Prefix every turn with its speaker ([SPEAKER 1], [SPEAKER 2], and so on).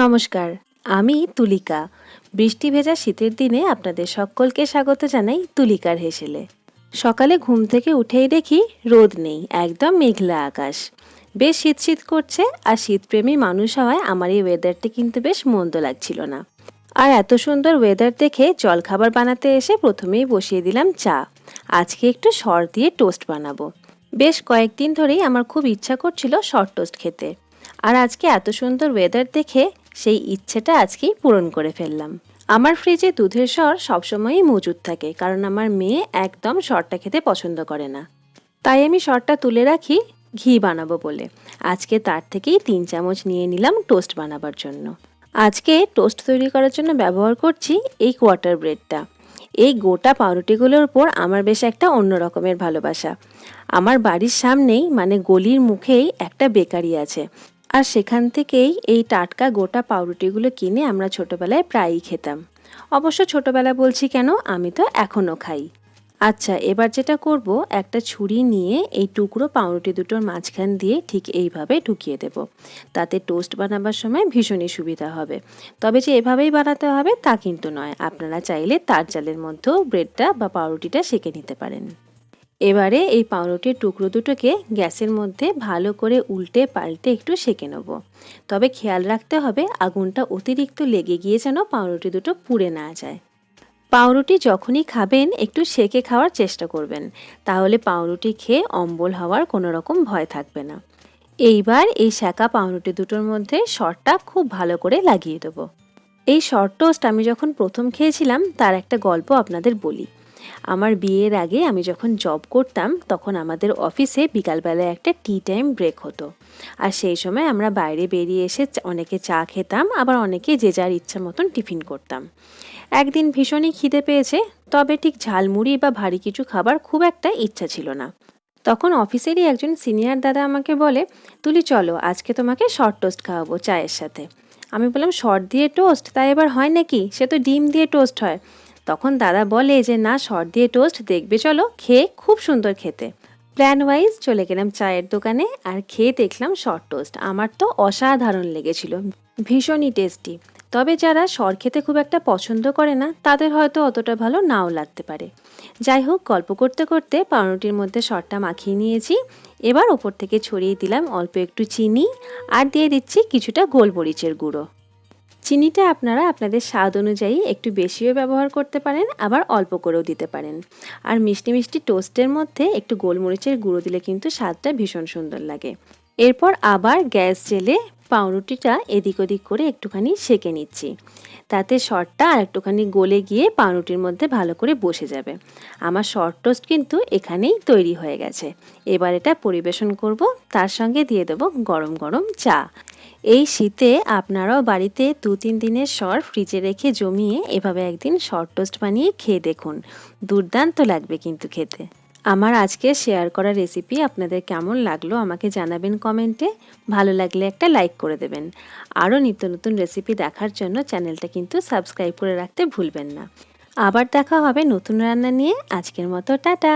[SPEAKER 1] নমস্কার, আমি তুলিকা। বৃষ্টি ভেজা শীতের দিনে আপনাদের সকলকে স্বাগত জানাই তুলিকার হেসেলে। সকালে ঘুম থেকে উঠেই দেখি রোদ নেই, একদম মেঘলা আকাশ। বেশ শীত শীত করছে আর শীতপ্রেমী মানুষ হওয়ায় আমার এই ওয়েদারটি কিন্তু বেশ মন্দ লাগছিল না। আর এত সুন্দর ওয়েদার দেখে জলখাবার বানাতে এসে প্রথমেই বসিয়ে দিলাম চা। আজকে একটু সর দিয়ে টোস্ট বানাবো। বেশ কয়েকদিন ধরেই আমার খুব ইচ্ছা করছিল শর্ট টোস্ট খেতে। আর আজকে এত সুন্দর ওয়েদার দেখে সেই ইচ্ছেটা আজকেই পূরণ করে ফেললাম। আমার ফ্রিজে দুধের স্বর সবসময়ই মজুদ থাকে, কারণ আমার মেয়ে একদম শরটা খেতে পছন্দ করে না। তাই আমি শরটা তুলে রাখি ঘি বানাবো বলে। আজকে তার থেকেই তিন চামচ নিয়ে নিলাম টোস্ট বানাবার জন্য। আজকে টোস্ট তৈরি করার জন্য ব্যবহার করছি এই কোয়াটার ব্রেডটা এই গোটা পাউরুটিগুলোর উপর আমার বেশ একটা অন্য রকমের ভালোবাসা। আমার বাড়ির সামনেই মানে গলির মুখেই একটা বেকারি আছে। আর সেখান থেকেই এই টাটকা গোটা পাউরুটিগুলো কিনে আমরা ছোটবেলায় প্রায়ই খেতাম। অবশ্য ছোটবেলা বলছি কেন, আমি তো এখনও খাই। আচ্ছা এবার যেটা করব, একটা ছুরি নিয়ে এই টুকরো পাউরুটি দুটোর মাঝখান দিয়ে ঠিক এইভাবে ঢুকিয়ে দেব। তাতে টোস্ট বানাবার সময় ভীষণই সুবিধা হবে। তবে যে এভাবেই বানাতে হবে তা কিন্তু নয়, আপনারা চাইলে তার জালের মধ্যেও ব্রেডটা বা পাউরুটিটা সেঁকে নিতে পারেন। এবারে এই পাউরুটির টুকরো দুটোকে গ্যাসের মধ্যে ভালো করে উল্টে পাল্টে একটু সেঁকে নেব। তবে খেয়াল রাখতে হবে আগুনটা অতিরিক্ত লেগে গিয়ে যেন পাউরুটি দুটো পুড়ে না যায়। পাউরুটি যখনই খাবেন, একটু সেকে খাওয়ার চেষ্টা করবেন। তাহলে পাউরুটি খেয়ে অম্বল হওয়ার কোনো রকম ভয় থাকবে না। এইবার এই শাঁকা পাউরুটি দুটোর মধ্যে শর্টটা খুব ভালো করে লাগিয়ে দেবো। এই শর্ট টোস্ট আমি যখন প্রথম খেয়েছিলাম, তার একটা গল্প আপনাদের বলি। আমার বিয়ের আগে আমি যখন জব করতাম, তখন আমাদের অফিসে বিকালবেলায় একটা টি টাইম ব্রেক হতো। আর সেই সময় আমরা বাইরে বেরিয়ে এসে অনেকে চা খেতাম, আবার অনেকে যে যার ইচ্ছা মতন টিফিন করতাম। একদিন ভীষণই খিদে পেয়েছে, তবে ঠিক ঝালমুড়ি বা ভারী কিছু খাবার খুব একটা ইচ্ছা ছিল না। তখন অফিসেরই একজন সিনিয়র দাদা আমাকে বলে, তুলি চলো, আজকে তোমাকে শর্ট টোস্ট খাওয়াবো চায়ের সাথে। আমি বললাম শর্ট দিয়ে টোস্ট তাই এবার হয় নাকি? সে তো ডিম দিয়ে টোস্ট হয়। তখন দাদা বলে যে, না, শর্ট দিয়ে টোস্ট, দেখবে চলো, খেয়ে খুব সুন্দর খেতে। প্ল্যান ওয়াইজ চলে গেলাম চায়ের দোকানে আর খেয়ে দেখলাম শর্ট টোস্ট। আমার তো অসাধারণ লেগেছিল, ভীষণই টেস্টি। তবে যারা সর খেতে খুব একটা পছন্দ করে না, তাদের হয়তো অতটা ভালো নাও লাগতে পারে। যাই হোক, গল্প করতে করতে পাউরুটির মধ্যে সরটা মাখিয়ে নিয়েছি। এবার ওপর থেকে ছড়িয়ে দিলাম অল্প একটু চিনি আর দিয়ে দিচ্ছি কিছুটা গোলমরিচের গুঁড়ো। চিনিটা আপনারা আপনাদের স্বাদ অনুযায়ী একটু বেশিও ব্যবহার করতে পারেন, আবার অল্প করেও দিতে পারেন। আর মিষ্টি মিষ্টি টোস্টের মধ্যে একটু গোলমরিচের গুঁড়ো দিলে কিন্তু স্বাদটা ভীষণ সুন্দর লাগে। এরপর আবার গ্যাস জেলে পাউরুটিটা এদিক ওদিক করে একটুখানি সেকে নিচ্ছি। তাতে শর্টটা আর একটুখানি গলে গিয়ে পাউরুটির মধ্যে ভালো করে বসে যাবে। আমার শর্ট টোস্ট কিন্তু এখানেই তৈরি হয়ে গেছে। এবার এটা পরিবেশন করব, তার সঙ্গে দিয়ে দেবো গরম গরম চা। এই শীতে আপনারাও বাড়িতে দু তিন দিনের সর ফ্রিজে রেখে জমিয়ে এভাবে একদিন শর্ট টোস্ট বানিয়ে খেয়ে দেখুন। দুর্দান্ত লাগবে কিন্তু খেতে। আমার আজকে শেয়ার করা রেসিপি আপনাদের কেমন লাগল আমাকে জানাবেন কমেন্টে ভালো লাগলে একটা লাইক করে দেবেন। আরও নিত্য নতুন রেসিপি দেখার জন্য চ্যানেলটা কিন্তু সাবস্ক্রাইব করে রাখতে ভুলবেন না। আবার দেখা হবে নতুন রান্না নিয়ে। আজকের মতো টাটা।